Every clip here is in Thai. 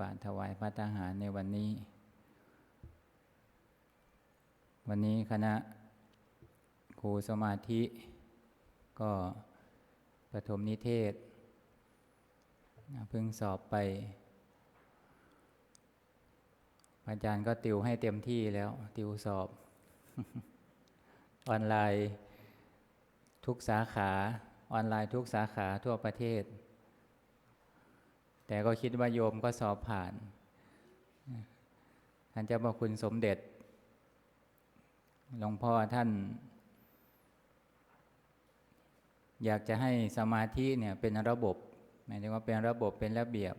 บาตรถวายพระทหารในวันนี้ วันนี้คณะครูสมาธิ ก็ประถมนิเทศเพิ่งสอบไป อาจารย์ก็ติวให้เต็มที่แล้ว ติวสอบ ออนไลน์ทุกสาขา ออนไลน์ทุกสาขาทั่วประเทศ แต่ก็คิดว่าโยมก็สอบผ่าน ท่านเจ้าพระคุณสมเด็จ หลวงพ่อท่าน อยากจะให้สมาธิเนี่ยเป็นระบบหมายถึงว่าเป็นระบบเป็นระเบียบ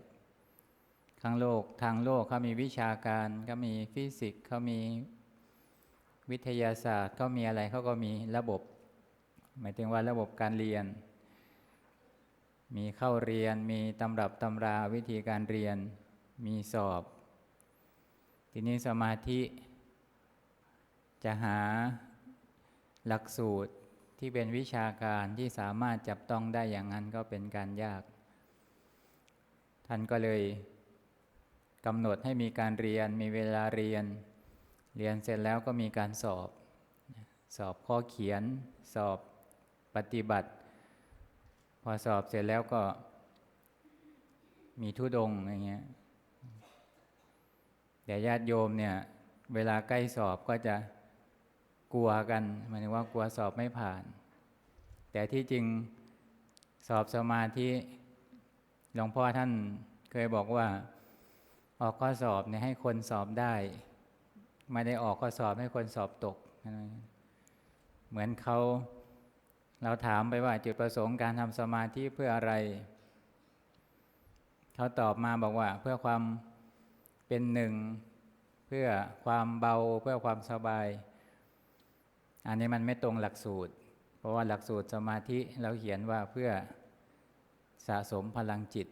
ข้างโลกทางโลกเขามีวิชาการเขามีฟิสิกส์เขามีวิทยาศาสตร์เขามีอะไรเขาก็มีระบบ หมายถึงว่าระบบการเรียน มีเข้าเรียน มีตำรับตำราวิธีการเรียน มีสอบ ทีนี้สมาธิ จะหาหลักสูตรที่เป็นวิชาการที่สามารถจับต้องได้อย่างนั้นก็เป็นการยาก ท่านก็เลยกำหนดให้มีการเรียน มีเวลาเรียน เรียนเสร็จแล้วก็มีการสอบ สอบข้อเขียน สอบปฏิบัติ พอสอบเสร็จแล้วก็ มีทุดงอย่างเงี้ยแต่ญาติโยมเนี่ย เวลาใกล้สอบก็จะกลัวกันหมายถึงว่ากลัวสอบไม่ผ่าน แต่ที่จริงสอบสมาธิหลวงพ่อท่านเคยบอกว่า ออกข้อสอบเนี่ยให้คนสอบได้ไม่ได้ออกข้อสอบให้คนสอบตก เหมือนเขา เราถามไปว่าจุดประสงค์การทำสมาธิเพื่ออะไร เขาตอบมาบอกว่า เพื่อความเป็นหนึ่ง เพื่อความเบาเพื่อความสบาย อันนี้มันไม่ตรงหลักสูตร เพราะว่าหลักสูตรสมาธิเราเขียนว่าเพื่อสะสมพลังจิต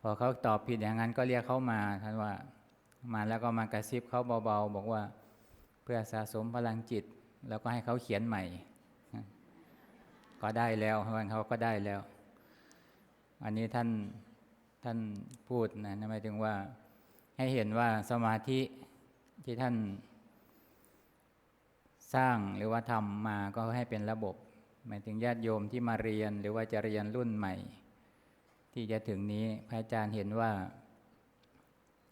พอเขาตอบผิดอย่างนั้นก็เรียกเขามาท่านว่ามาแล้วก็มากระซิบเขาเบาๆ บอกว่า เพื่อสะสมพลังจิต แล้วก็ให้เขาเขียนใหม่ ก็ได้แล้ววันเขาก็ได้แล้ว อันนี้ท่านท่านพูดนะหมายถึงว่าให้เห็นว่าสมาธิที่ท่านสร้างหรือว่าทำมาก็ให้เป็นระบบ หมายถึงญาติโยมที่มาเรียนหรือว่าจะเรียนรุ่นใหม่ ที่จะถึงนี้พระอาจารย์เห็นว่า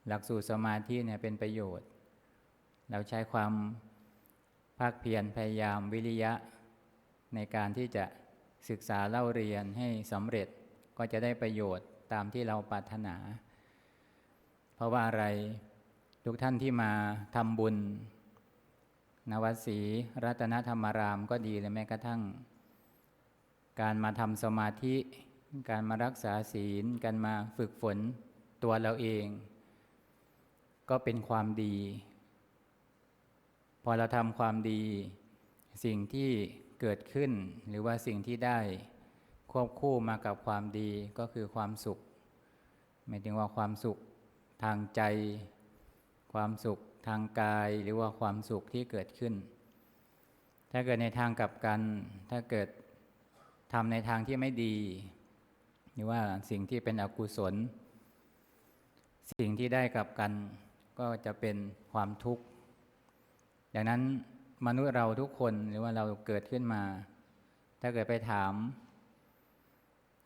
หลักสูตรสมาธิเนี่ยเป็นประโยชน์ เราใช้ความภาคเพียรพยายามวิริยะในการที่จะ ศึกษาเล่าเรียนให้สำเร็จก็จะได้ประโยชน์ตามที่เราปรารถนา เพราะว่าอะไรทุกท่านที่มาทำบุญนวัดศีรัตนธรรมารามก็ดีเลยแม้กระทั่ง การมาทำสมาธิ การมารักษาศีล การมาฝึกฝนตัวเราเอง ก็เป็นความดี พอเราทำความดี สิ่งที่ เกิดขึ้น หรือว่าสิ่งที่ได้ควบคู่มากับความดีก็คือความสุขหมายถึงว่าความสุขทางใจ ความสุขทางกายหรือว่าความสุขที่เกิดขึ้น ถ้าเกิดในทางกลับกัน ถ้าเกิดทำในทางที่ไม่ดี หรือว่าสิ่งที่เป็นอกุศล สิ่งที่ได้กลับกันก็จะเป็นความทุกข์ดังนั้น มนุษย์เราทุกคนหรือว่าเราเกิดขึ้นมา ถ้าเกิดไปถาม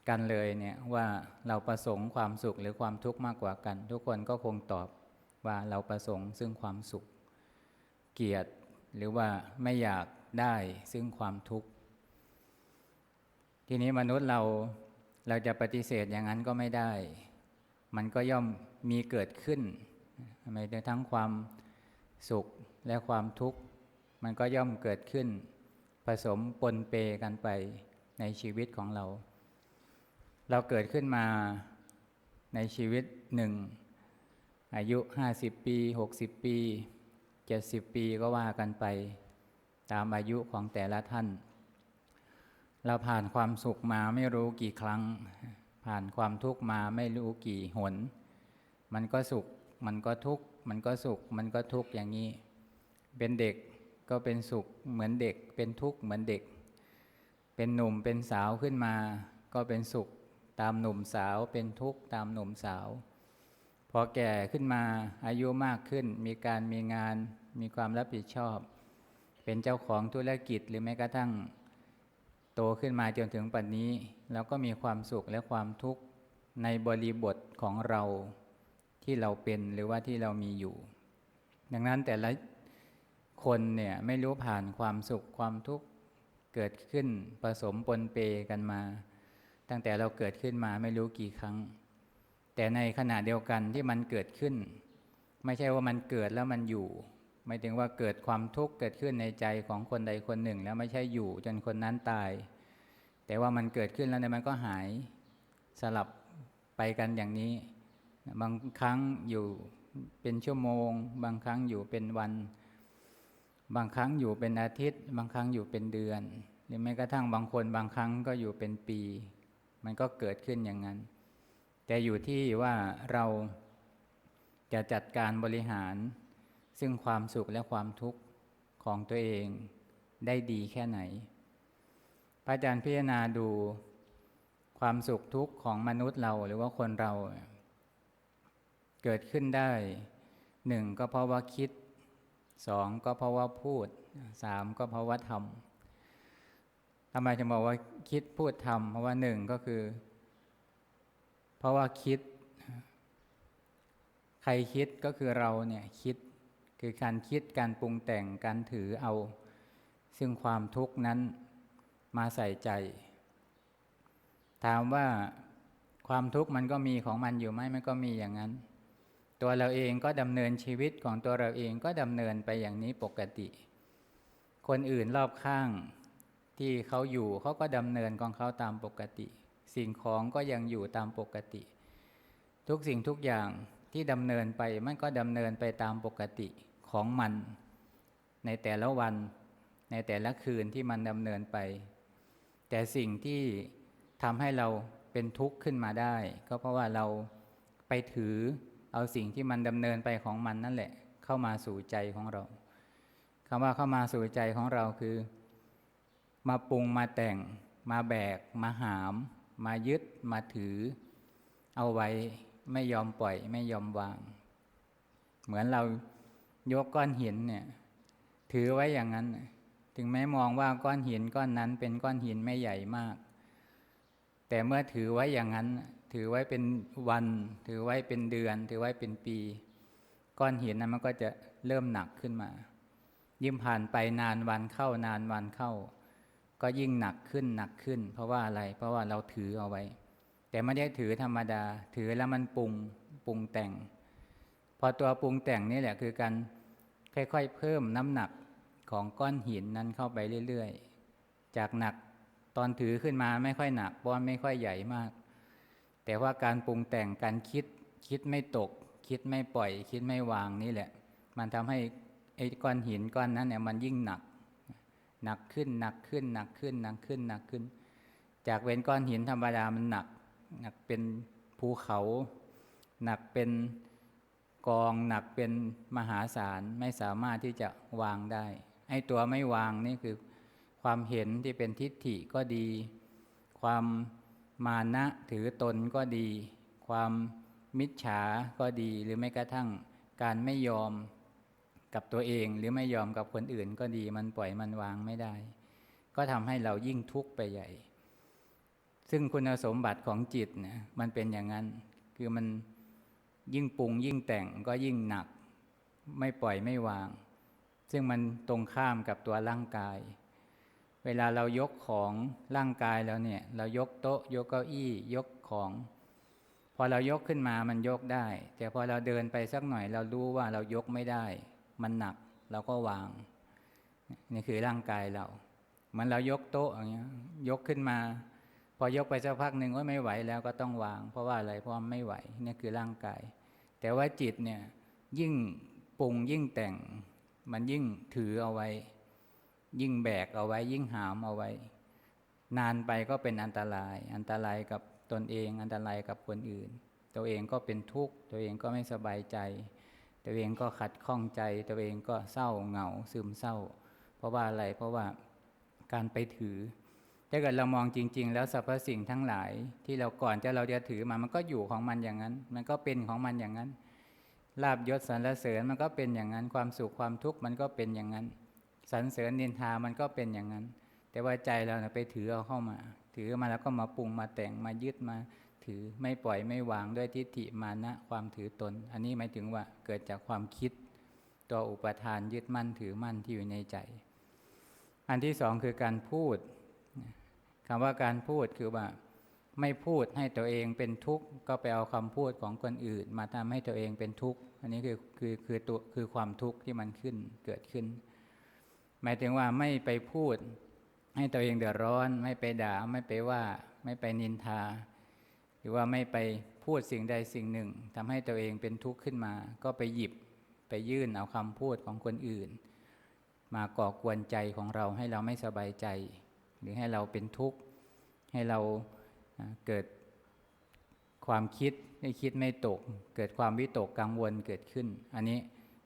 กันเลยเนี่ยว่าเราประสงค์ความสุขหรือความทุกข์มากกว่ากัน ทุกคนก็คงตอบว่าเราประสงค์ซึ่งความสุข เกียรติหรือว่าไม่อยากได้ซึ่งความทุกข์ ทีนี้มนุษย์เราเราจะปฏิเสธอย่างนั้นก็ไม่ได้ มันก็ย่อมมีเกิดขึ้นหมายถึงทั้งความสุขและความทุกข์ มันก็ย่อมเกิดขึ้น ผสมปนเปกันไปในชีวิตของเรา เราเกิดขึ้นมาในชีวิตหนึ่ง อายุ50ปี60ปี70ปีก็ว่ากันไป ตามอายุของแต่ละท่าน เราผ่านความสุขมาไม่รู้กี่ครั้ง ผ่านความทุกข์มาไม่รู้กี่หน มันก็สุข มันก็ทุกข์ มันก็สุข มันก็ทุกข์อย่างนี้ เป็นเด็ก ก็เป็นสุขเหมือนเด็ก เป็นทุกข์เหมือนเด็ก เป็นหนุ่มเป็นสาวขึ้นมา ก็เป็นสุขตามหนุ่มสาว เป็นทุกข์ตามหนุ่มสาว พอแก่ขึ้นมาอายุมากขึ้น มีการมีงาน มีความรับผิดชอบ เป็นเจ้าของธุรกิจหรือแม้กระทั่ง โตขึ้นมาจนถึงปัจนนี้เราก็มีความสุขและความทุกข์ในบริบทของเราที่เราเป็นหรือว่าที่เรามีอยู่ ดังนั้นแต่ละ คนเนี่ยไม่รู้ผ่านความสุขความทุกข์เกิดขึ้นผสมปนเปกันมา ตั้งแต่เราเกิดขึ้นมาไม่รู้กี่ครั้ง แต่ในขณะเดียวกันที่มันเกิดขึ้น ไม่ใช่ว่ามันเกิดแล้วมันอยู่ ไม่ถึงว่าเกิดความทุกข์เกิดขึ้นในใจของคนใดคนหนึ่ง แล้วไม่ใช่อยู่จนคนนั้นตาย แต่ว่ามันเกิดขึ้นแล้วเนี่ยมันก็หายสลับไปกันอย่างนี้ บางครั้งอยู่เป็นชั่วโมง บางครั้งอยู่เป็นวัน บางครั้งอยู่เป็นอาทิตย์ บางครั้งอยู่เป็นเดือน หรือแม้กระทั่งบางคนบางครั้งก็อยู่เป็นปี มันก็เกิดขึ้นอย่างนั้น แต่อยู่ที่ว่าเราจะจัดการบริหาร ซึ่งความสุขและความทุกข์ของตัวเองได้ดีแค่ไหน พระอาจารย์พิจารณาดูความสุขทุกข์ของมนุษย์เราหรือว่าคนเรา เกิดขึ้นได้หนึ่งก็เพราะว่าคิด สองก็เพราะว่าพูดสามก็เพราะว่าทำทำไมจะบอกว่าคิดพูดทำเพราะว่าหนึ่งก็คือ เพราะว่าคิด ใครคิดก็คือเราเนี่ยคิดคือการคิดการปรุงแต่งการถือเอา ซึ่งความทุกข์นั้นมาใส่ใจ ถามว่าความทุกข์มันก็มีของมันอยู่ไหมมันก็มีอย่างนั้น ตัวเราเองก็ดำเนินชีวิตของตัวเราเองก็ดำเนินไปอย่างนี้ปกติ คนอื่นรอบข้างที่เขาอยู่เขาก็ดำเนินของเขาตามปกติ สิ่งของก็ยังอยู่ตามปกติ ทุกสิ่งทุกอย่างที่ดำเนินไปมันก็ดำเนินไปตามปกติของมัน ในแต่ละวันในแต่ละคืนที่มันดำเนินไป แต่สิ่งที่ทำให้เราเป็นทุกข์ขึ้นมาได้ ก็เพราะว่าเราไปถือ เอาสิ่งที่มันดำเนินไปของมันนั่นแหละ เข้ามาสู่ใจของเราคำว่าเข้ามาสู่ใจของเราคือ มาปรุงมาแต่ง มาแบก มาหาม มายึด มาถือ เอาไว้ไม่ยอมปล่อย ไม่ยอมวาง เหมือนเรายกก้อนหินเนี่ยถือไว้อย่างนั้น ถึงแม้มองว่าก้อนหินก้อนนั้นเป็นก้อนหินไม่ใหญ่มาก แต่เมื่อถือไว้อย่างนั้น ถือไว้เป็นวัน ถือไว้เป็นเดือน ถือไว้เป็นปี ก้อนหินนั้นมันก็จะเริ่มหนักขึ้นมา ยิ่งผ่านไปนานวันเข้านานวันเข้า ก็ยิ่งหนักขึ้นหนักขึ้น เพราะว่าอะไร เพราะว่าเราถือเอาไว้ แต่ไม่ได้ถือธรรมดา ถือแล้วมันปรุงปรุงแต่ง พอตัวปรุงแต่งนี่แหละคือการค่อยๆ เพิ่มน้ำหนักของก้อนหินนั้นเข้าไปเรื่อยๆ จากหนักตอนถือขึ้นมาไม่ค่อยหนักเพราะไม่ค่อยใหญ่มาก แต่ว่าการปรุงแต่งการคิดคิดไม่ตก คิดไม่ปล่อย คิดไม่วางนี่แหละ มันทำให้ไอ้ก้อนหินก้อนนั้นเนี่ยมันยิ่งหนัก หนักขึ้นหนักขึ้นหนักขึ้นหนักขึ้นหนักขึ้น จากเป็นก้อนหินธรรมดามันหนัก หนักเป็นภูเขา หนักเป็นกอง หนักเป็นมหาศาลไม่สามารถที่จะวางได้ไอ้ตัวไม่วางนี่คือ ความเห็นที่เป็นทิฏฐิก็ดี ความ มานะถือตนก็ดี ความมิจฉาก็ดี หรือไม่กระทั่งการไม่ยอมกับตัวเอง หรือไม่ยอมกับคนอื่นก็ดี มันปล่อยมันวางไม่ได้ ก็ทำให้เรายิ่งทุกข์ไปใหญ่ ซึ่งคุณสมบัติของจิตเนี่ยมันเป็นอย่างนั้น คือมันยิ่งปรุงยิ่งแต่งก็ยิ่งหนัก ไม่ปล่อยไม่วาง ซึ่งมันตรงข้ามกับตัวร่างกาย เวลาเรายกของร่างกายแล้วเนี่ย เรายกโต๊ะ ยกเก้าอี้ ยกของ พอเรายกขึ้นมามันยกได้ แต่พอเราเดินไปสักหน่อย เรารู้ว่าเรายกไม่ได้ มันหนักเราก็วาง นี่คือร่างกายเรามือนเรายกโต๊ะอย่างเงี้ยยกขึ้นมา พอยกไปสักพักหนึ่งว่าไม่ไหวแล้วก็ต้องวาง เพราะว่าอะไรเพราะไม่ไหวนี่คือร่างกาย แต่ว่าจิตเนี่ยยิ่งปรุงยิ่งแต่ง มันยิ่งถือเอาไว้ ยิ่งแบกเอาไว้ ยิ่งหามเอาไว้ นานไปก็เป็นอันตราย อันตรายกับตนเองอันตรายกับคนอื่น ตัวเองก็เป็นทุกข์ตัวเองก็ไม่สบายใจ ตัวเองก็ขัดข้องใจ ตัวเองก็เศร้าเหงาซึมเศร้า เพราะว่าอะไรเพราะว่าการไปถือถ้าเกิดเรามองจริง ๆ แล้วสรรพสิ่งทั้งหลาย ที่เราก่อนจะเราจะถือมามันก็อยู่ของมันอย่างนั้น มันก็เป็นของมันอย่างนั้นลาบยศสรรเสริญมันก็เป็นอย่างนั้นความสุขความทุกข์มันก็เป็นอย่างนั้น สรรเสริญนินทามันก็เป็นอย่างนั้น แต่ว่าใจเราเนี่ยไปถือเอาเข้ามา ถือมาแล้วก็มาปรุงมาแต่งมายึดมา ถือไม่ปล่อยไม่วางด้วยทิฏฐิมานะความถือตน อันนี้หมายถึงว่าเกิดจากความคิด ตัวอุปทานยึดมั่นถือมั่นที่อยู่ในใจ อันที่สองคือการพูดคำว่าการพูดคือว่าไม่พูดให้ตัวเองเป็นทุกข์ก็ไปเอาคำพูดของคนอื่น มาทำให้ตัวเองเป็นทุกข์อันนี้คือคือคือตัวคือความทุกข์ที่มันขึ้นเกิดขึ้น หมายถึงว่าไม่ไปพูด ให้ตัวเองเดือดร้อน ไม่ไปด่าไม่ไปว่า ไม่ไปนินทา หรือว่าไม่ไปพูดสิ่งใดสิ่งหนึ่งทำให้ตัวเองเป็นทุกข์ขึ้นมา ก็ไปหยิบไปยื่นเอาคำพูดของคนอื่น มาก่อกวนใจของเราให้เราไม่สบายใจ หรือให้เราเป็นทุกข์ให้เราเกิดความคิดไม่คิดไม่ตก เกิดความวิตกกังวลเกิดขึ้น อันนี้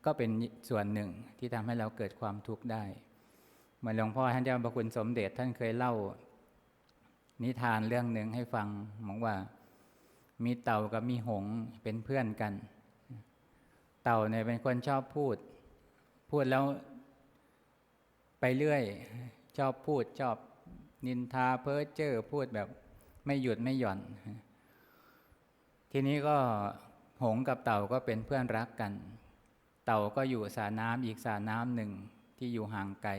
ก็เป็นส่วนหนึ่งที่ทำให้เราเกิดความทุกข์ได้ เหมือนหลวงพ่อท่านเจ้าพระคุณสมเด็จท่านเคยเล่า นิทานเรื่องหนึ่งให้ฟังบอกว่า มีเต่ากับมีหงเป็นเพื่อนกัน เต่าเนี่ยเป็นคนชอบพูด พูดแล้วไปเรื่อย ชอบพูดชอบนินทาเพ้อเจ้อพูดแบบไม่หยุดไม่หย่อน ทีนี้ก็หงกับเต่าก็เป็นเพื่อนรักกัน เต่าก็อยู่สาน้ำอีกสาน้ำหนึ่งที่อยู่ห่างไกล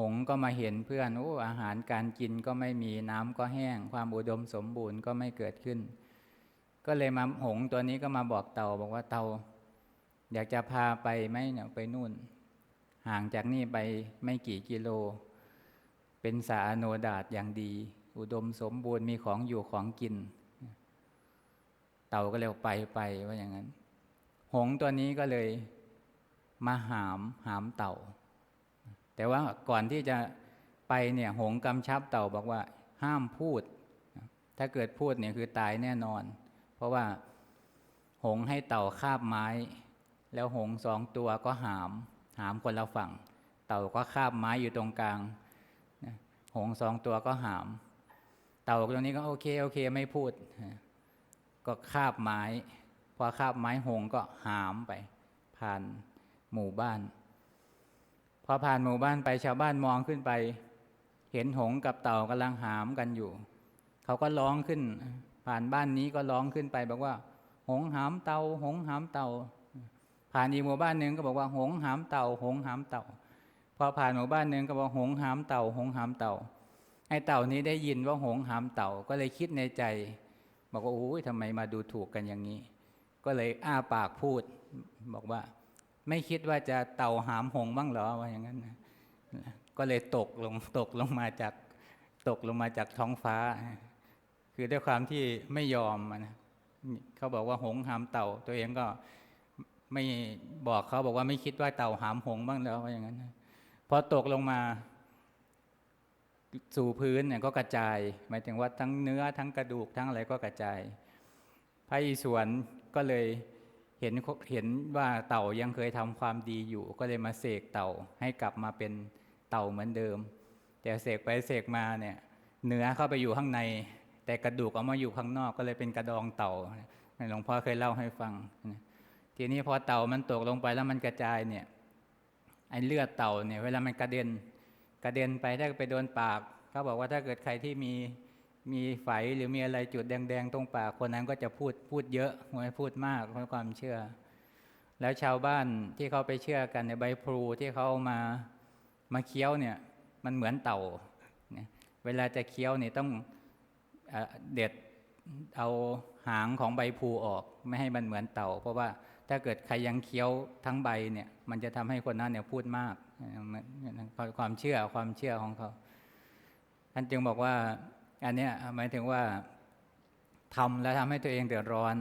หงก็มาเห็นเพื่อนโอ้อาหารการกินก็ไม่มีน้ำก็แห้ง ความอุดมสมบูรณ์ก็ไม่เกิดขึ้น ก็เลยมาหงตัวนี้ก็มาบอกเต่าบอกว่าเต่าอยากจะพาไปไหมเนี่ยไปนู่น ห่างจากนี่ไปไม่กี่กิโล เป็นสาโนดาตอย่างดี อุดมสมบูรณ์มีของอยู่ของกิน เต่าก็เลยไปไปว่าอย่างนั้น หงตัวนี้ก็เลยมาหามหามเต่า แต่ว่าก่อนที่จะไปเนี่ยหงกำชับเต่าบอกว่าห้ามพูด ถ้าเกิดพูดเนี่ยคือตายแน่นอน เพราะว่าหงให้เต่าคาบไม้ แล้วหงสองตัวก็หาม หามคนละฝั่ง เต่าก็คาบไม้อยู่ตรงกลางหงสองตัวก็หาม เต่าตัวนี้ก็โอเคโอเคไม่พูด ก็คาบไม้ พอคาบไม้หงก็หามไป ผ่านหมู่บ้าน อผ่านหมู่บ้านไปชาวบ้านมองขึ้นไป เห็นหงกับเต่ากำลังหามกันอยู่ เขาก็ร้องขึ้น ผ่านบ้านนี้ก็ร้องขึ้นไป บอกว่า หงหามเต่าหงหามเต่า ผ่านอีกหมู่บ้านหนึ่งก็บอกว่า หงหามเต่า หงหามเต่า พอผ่านหมู่บ้านหนึ่งก็บอกหงหามเต่า หงหามเต่าไอ้เต่านี้ได้ยินว่าหงหามเต่าก็เลยคิดในใจ บอกว่าโอ้ยทำไมมาดูถูกกันอย่างนี้ ก็เลยอ้าปากพูด บอกว่า ไม่คิดว่าจะเต่าหามหงบ้างเหรอว่าอย่างนั้นนะก็เลยตกลงตกลงมาจากตกลงมาจากท้องฟ้า คือด้วยความที่ไม่ยอมนะเขาบอกว่าหงหามเต่า ตัวเองก็ไม่บอกเขาบอกว่าไม่คิดว่าเต่าหามหงบ้างแล้วว่าอย่างนั้นพอตกลงมา สู่พื้นเนี่ยก็กระจาย หมายถึงว่าทั้งเนื้อทั้งกระดูกทั้งอะไรก็กระจายพระอิศวรก็เลย เห็นเห็นว่าเต่ายังเคยทำความดีอยู่ ก็เลยมาเสกเต่าให้กลับมาเป็นเต่าเหมือนเดิม แต่เสกไปเสกมาเนี่ยเนื้อเข้าไปอยู่ข้างใน แต่กระดูกออกมาอยู่ข้างนอกก็เลยเป็นกระดองเต่าหลวงพ่อเคยเล่าให้ฟัง ทีนี้พอเต่ามันตกลงไปแล้วมันกระจายเนี่ยไอเลือดเต่าเนี่ยเวลามันกระเด็นกระเด็นไปถ้าไปโดนปากเขาบอกว่าถ้าเกิดใครที่มี มีไฝหรือมีอะไรจุดแดงๆ ตรงปากคนนั้นก็จะพูดพูดเยอะไม่พูดมากเพราะความเชื่อ แล้วชาวบ้านที่เขาไปเชื่อกันในใบพลูที่เขามามาเคี้ยวเนี่ย มันเหมือนเต่าเนี่ยเวลาจะเคี้ยวเนี่ยต้องเด็ดเอาหางของใบพลูออก ไม่ให้มันเหมือนเต่า เพราะว่าถ้าเกิดใครยังเคี้ยวทั้งใบเนี่ย มันจะทำให้คนนั้นเนี่ยพูดมากความเชื่อความเชื่อของเขาท่านจึงบอกว่า อันนี้หมายถึงว่าทำแล้วทำให้ตัวเองเดือดร้อน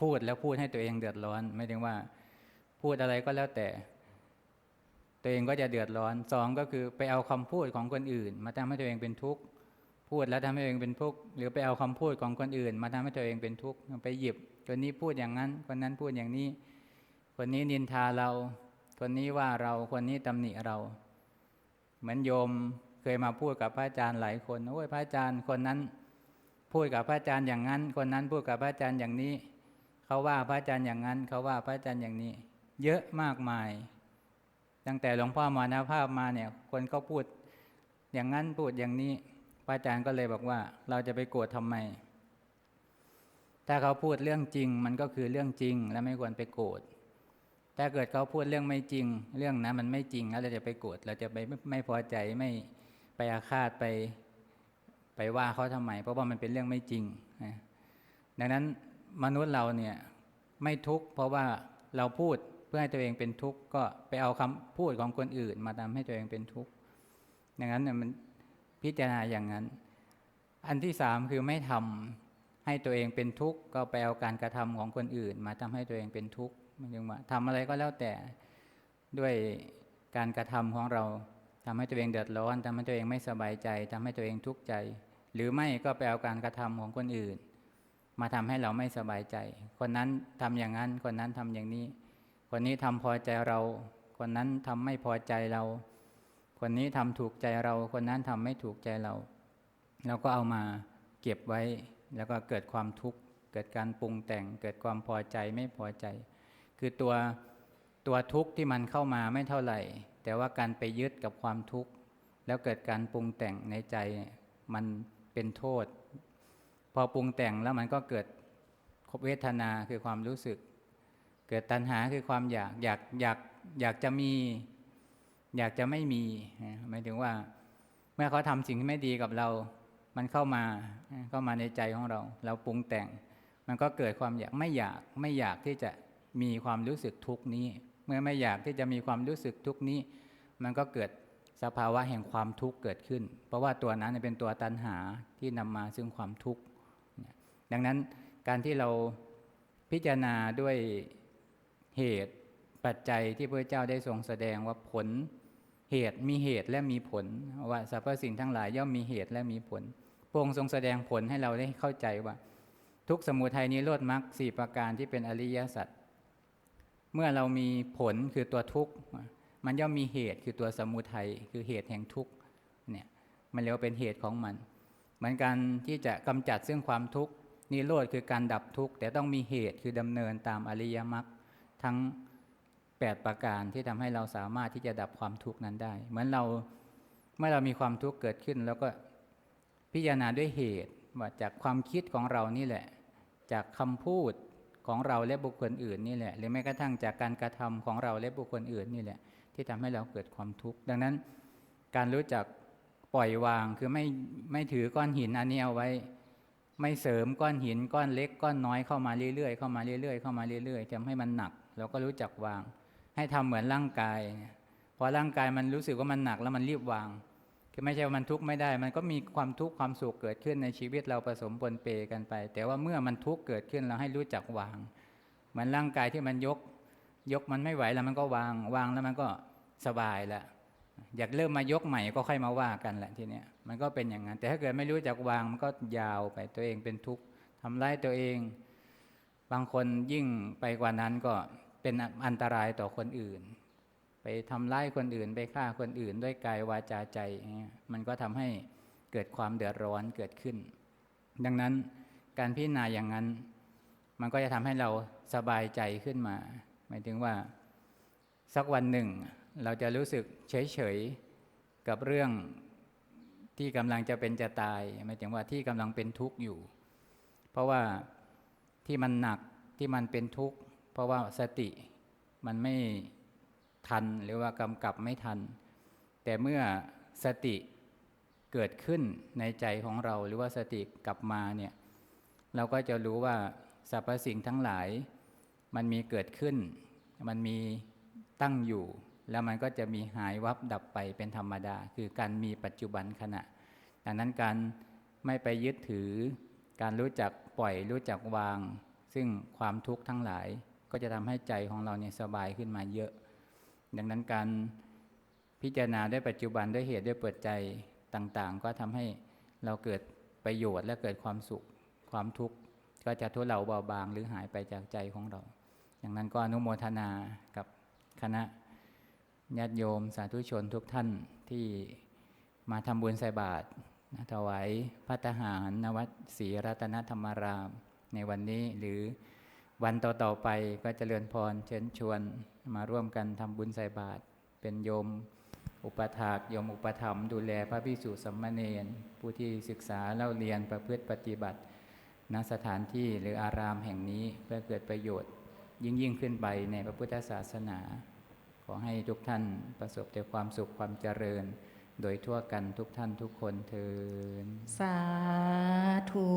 พูดแล้วพูดให้ตัวเองเดือดร้อนหมายถึงว่าพูดอะไรก็แล้วแต่ ตัวเองก็จะเดือดร้อนสองก็คือไปเอาคำพูดของคนอื่น มาทำให้ตัวเองเป็นทุกข์พูดแล้วทำให้ตัวเองเป็นทุกข์หรือไปเอาคำพูดของคนอื่น มาทำให้ตัวเองเป็นทุกข์ไปหยิบคนนี้พูดอย่างนั้น คนนั้นพูดอย่างนี้ คนนี้นินทาเรา คนนี้ว่าเราคนนี้ตำหนิเรา เหมือนโยม เคยมาพูดกับพระอาจารย์หลายคนโอ้ยพระอาจารย์คนนั้น พูดกับพระอาจารย์อย่างนั้น คนนั้นพูดกับพระอาจารย์อย่างนี้ เขาว่าพระอาจารย์อย่างนั้น เขาว่าพระอาจารย์อย่างนี้ เยอะมากมาย ตั้งแต่หลวงพ่อมรณภาพมาเนี่ย คนเขาพูดอย่างนั้นพูดอย่างนี้ พระอาจารย์ก็เลยบอกว่า เราจะไปโกรธทำไม ถ้าเขาพูดเรื่องจริง มันก็คือเรื่องจริง และไม่ควรไปโกรธถ้าเกิดเขาพูดเรื่องไม่จริง เรื่องนั้นมันไม่จริงแล้วเราจะไปโกรธเราจะไปไม่พอใจไม่ ไปอาฆาตไปไปว่าเขาทำไม เพราะว่ามันเป็นเรื่องไม่จริงนะดังนั้นมนุษย์เราเนี่ยไม่ทุกข์เพราะว่าเราพูดเพื่อให้ตัวเองเป็นทุกข์ก็ไปเอาคำพูดของคนอื่น มาทำให้ตัวเองเป็นทุกข์ดังนั้นเนี่ยมันพิจารณาอย่างนั้น อันที่สามคือไม่ทำให้ตัวเองเป็นทุกข์ก็ไปเอาการกระทำของคนอื่น มาทำให้ตัวเองเป็นทุกข์หมายถึงว่าทำอะไรก็แล้วแต่ด้วยการกระทำของเรา ทำให้ตัวเองเดือดร้อนทำให้ตัวเองไม่สบายใจทำให้ตัวเองทุกข์ใจ หรือไม่ก็ไปเอาการกระทำของคนอื่น มาทำให้เราไม่สบายใจ คนนั้นทำอย่างนั้น คนนั้นทำอย่างนี้ คนนี้ทำพอใจเรา คนนั้นทำไม่พอใจเรา คนนี้ทำถูกใจเรา คนนั้นทำไม่ถูกใจเราเราก็เอามาเก็บไว้ แล้วก็เกิดความทุกข์ เกิดการปรุงแต่ง เกิดความพอใจไม่พอใจ คือตัวตัวทุกข์ที่มันเข้ามาไม่เท่าไหร่ แต่ว่าการไปยึดกับความทุกข์ แล้วเกิดการปรุงแต่งในใจมันเป็นโทษ พอปรุงแต่งแล้วมันก็เกิดเวทนาคือความรู้สึก เกิดตัณหาคือความอยากอยากอยากอยากจะมี อยากจะไม่มีหมายถึงว่า เมื่อเขาทำสิ่งที่ไม่ดีกับเรา มันเข้ามาเข้ามาในใจของเรา เราปรุงแต่ง มันก็เกิดความอยากไม่อยากไม่อยากที่จะมีความรู้สึกทุกนี้ เมื่อไม่อยากที่จะมีความรู้สึกทุกนี้ มันก็เกิดสภาวะแห่งความทุกข์เกิดขึ้น เพราะว่าตัวนั้นเป็นตัวตัณหาที่นำมาซึ่งความทุกข์ดังนั้นการที่เราพิจารณาด้วยเหตุปัจจัยที่พระเจ้าได้ทรงแสดงว่าผลเหตุมีเหตุและมีผลว่าสรรพสิ่งทั้งหลายย่อมมีเหตุและมีผลพระองค์ทรงแสดงผลให้เราได้เข้าใจว่า ทุกสมุทัยนี้โลดมรรคสี่ประการที่เป็นอริยสัจ เมื่อเรามีผลคือตัวทุกข์มันย่อมมีเหตุคือตัวสมุทัยคือเหตุแห่งทุกข์เนี่ยมันเรียกว่าเป็นเหตุของมัน เหมือนกันที่จะกำจัดซึ่งความทุกข์นิโรธคือการดับทุกข์แต่ต้องมีเหตุคือดำเนินตามอริยมรรคทั้ง 8 ประการที่ทำให้เราสามารถที่จะดับความทุกข์นั้นได้ เหมือนเราเมื่อเรามีความทุกข์เกิดขึ้น แล้วก็พิจารณาด้วยเหตุว่าจากความคิดของเรานี่แหละ จากคำพูด ของเราและบุคคลอื่นนี่แหละ หรือแม้กระทั่งจากการกระทำของเราและบุคคลอื่นนี่แหละ ที่ทำให้เราเกิดความทุกข์ดังนั้นการรู้จักปล่อยวางคือไม่ไม่ถือก้อนหินอันนี้เอาไว้ ไม่เสริมก้อนหินก้อนเล็กก้อนน้อยเข้ามาเรื่อยๆเข้ามาเรื่อยๆเข้ามาเรื่อยๆทำให้มันหนัก เราก็รู้จักวาง ให้ทำเหมือนร่างกายพอร่างกายมันรู้สึกว่ามันหนักแล้วมันรีบวาง คือไม่ใช่ว่ามันทุกข์ไม่ได้ มันก็มีความทุกข์ความสุขเกิดขึ้นในชีวิตเราผสมปนเปกันไป แต่ว่าเมื่อมันทุกข์เกิดขึ้นเราให้รู้จักวางเหมือนร่างกายที่มันยก ยกมันไม่ไหวแล้วมันก็วางวางแล้วมันก็สบายแล้วอยากเริ่มมายกใหม่ก็ค่อยมาว่ากันแหละทีเนี้ยมันก็เป็นอย่างนั้น แต่ถ้าเกิดไม่รู้จักวางมันก็ยาวไปตัวเองเป็นทุกข์ทำร้ายตัวเอง บางคนยิ่งไปกว่านั้นก็เป็นอันตรายต่อคนอื่น ไปทำร้ายคนอื่นไปฆ่าคนอื่น ด้วยกายวาจาใจ มันก็ทำให้เกิดความเดือดร้อนเกิดขึ้น ดังนั้นการพิจารณาอย่างนั้น มันก็จะทำให้เราสบายใจขึ้นมา หมายถึงว่าสักวันหนึ่ง เราจะรู้สึกเฉยๆกับเรื่องที่กำลังจะเป็นจะตายหมายถึงว่าที่กำลังเป็นทุกข์อยู่ เพราะว่าที่มันหนักที่มันเป็นทุกข์เพราะว่าสติมันไม่ ทันหรือว่ากำกับไม่ทัน แต่เมื่อสติเกิดขึ้นในใจของเราหรือว่าสติกลับมาเนี่ยเราก็จะรู้ว่าสรรพสิ่งทั้งหลาย มันมีเกิดขึ้น มันมีตั้งอยู่ แล้วมันก็จะมีหายวับดับไปเป็นธรรมดา คือการมีปัจจุบันขณะดังนั้นการไม่ไปยึดถือ การรู้จักปล่อยรู้จักวาง ซึ่งความทุกข์ทั้งหลายก็จะทำให้ใจของเราเนี่ยสบายขึ้นมาเยอะ ดังนั้นการพิจารณาด้วยปัจจุบันด้วยเหตุด้วยเปิดใจต่างๆ ก็ทำให้เราเกิดประโยชน์และเกิดความสุขความทุกข์ก็จะทุเลาเบาบางหรือหายไปจากใจของเรา อย่างนั้นก็อนุโมทนากับคณะญาติโยมสาธุชนทุกท่านที่มาทำบุญใส่บาตรนะถวายพัตตาหารนวัดศรีรัตนธรรมาราม ในวันนี้หรือ วันต่อๆไปก็จเจริญพรเชิญชวนมาร่วมกันทำบุญใส่บาตรเป็นโยมอุปถากโยมอุปถัมภ์ดูแลพระภิกษุสมเณรผู้ที่ศึกษาเล่าเรียนประพฤติปฏิบัติณสถานที่หรืออารามแห่งนี้เพื่อเกิดประโยชน์ ยิ่งยิ่งขึ้นไปในพระพุทธศาสนา ขอให้ทุกท่านประสบแต่ความสุขความเจริญ โดยทั่วกันทุกท่านทุกคนเทินสาธุ